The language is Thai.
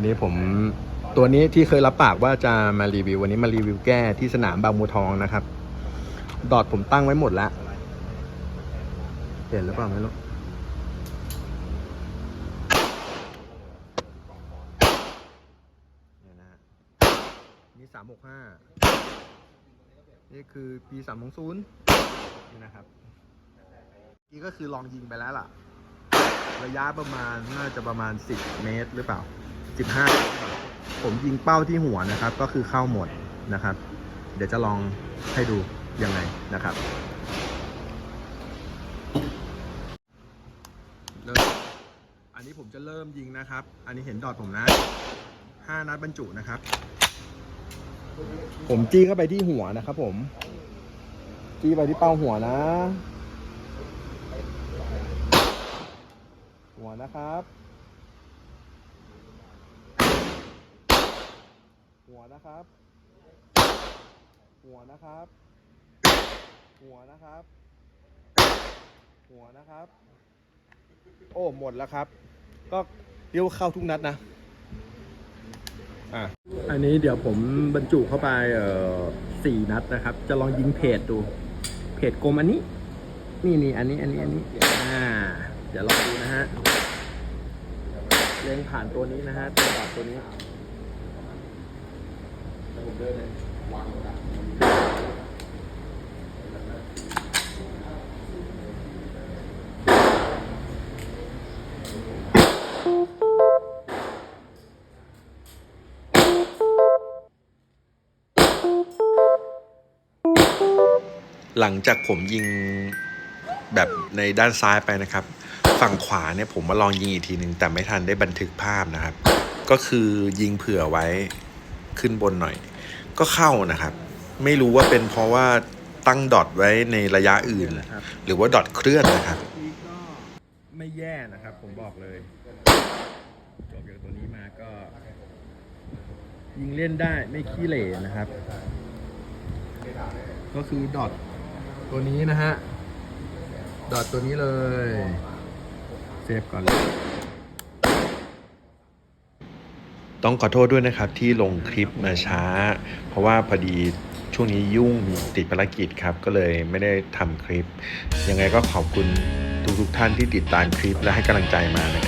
วันนี้ผมตัวนี้ที่เคยรับปากว่าจะมารีวิว วันนี้มารีวิวแก้ที่สนามบางบัวทองนะครับ ดอทผมตั้งไว้หมดแล้ว เห็นหรือเปล่าไม่รู้นี่ยนะฮะมีสามหกห้านี่คือปีสามของศูนย์นี่นะครับนี่ก็คือลองยิงไปแล้วล่ะ ระยะประมาณน่าจะประมาณ10เมตรหรือเปล่า 15 ผมยิงเป้าที่หัวนะครับ ก็คือเข้าหมดนะครับ เดี๋ยวจะลองให้ดูยังไงนะครับเริ่มอันนี้ผมจะเริ่มยิงนะครับ อันนี้เห็นดอทผมนะ 5 นัดบรรจุนะครับ ผมจี้เข้าไปที่หัวนะครับ ผม จี้ไปที่เป้าหัวนะ หัวนะครับ หัว นะครับ หัวนะครับ หัวนะครับ หัวนะครับ โอ้หมดแล้วครับ ก็เรียวเข้าทุกนัดนะอะอันนี้เดี๋ยวผมบรรจุเข้าไปเอ่อสี่นัดนะครับ จะลองยิงเพจดู เพจกลมอันนี้ นี่นี่อันนี้อันนี้อันนี้อ่า เดี๋ยวลองดูนะฮะเล็งผ่านตัวนี้นะฮะตัวดอดตัวนี้ หลังจากผมยิงแบบในด้านซ้ายไปนะครับ ฝั่งขวาเนี่ยผมมาลองยิงอีกทีหนึ่งแต่ไม่ทันได้บันทึกภาพนะครับ ก็คือยิงเผื่อไว้ ขึ้นบนหน่อย ก็เข้านะครับ ไม่รู้ว่าเป็นเพราะว่าตั้งดอทไว้ในระยะอื่น หรือว่าดอทเคลื่อนนะครับนี่ก็ไม่แย่นะครับ ผมบอกเลยจบจากตัวนี้มาก็ ยิงเล่นได้ไม่ขี้เหร่นะครับ ก็คือดอทตัวนี้นะฮะ ดอทตัวนี้เลย เซฟก่อนเลย ต้องขอโทษด้วยนะครับที่ลงคลิปมาช้า เพราะว่าพอดีช่วงนี้ยุ่งมีติดภารกิจครับ ก็เลยไม่ได้ทำคลิป ยังไงก็ขอบคุณทุกๆท่านที่ติดตามคลิปและให้กำลังใจมานะครับ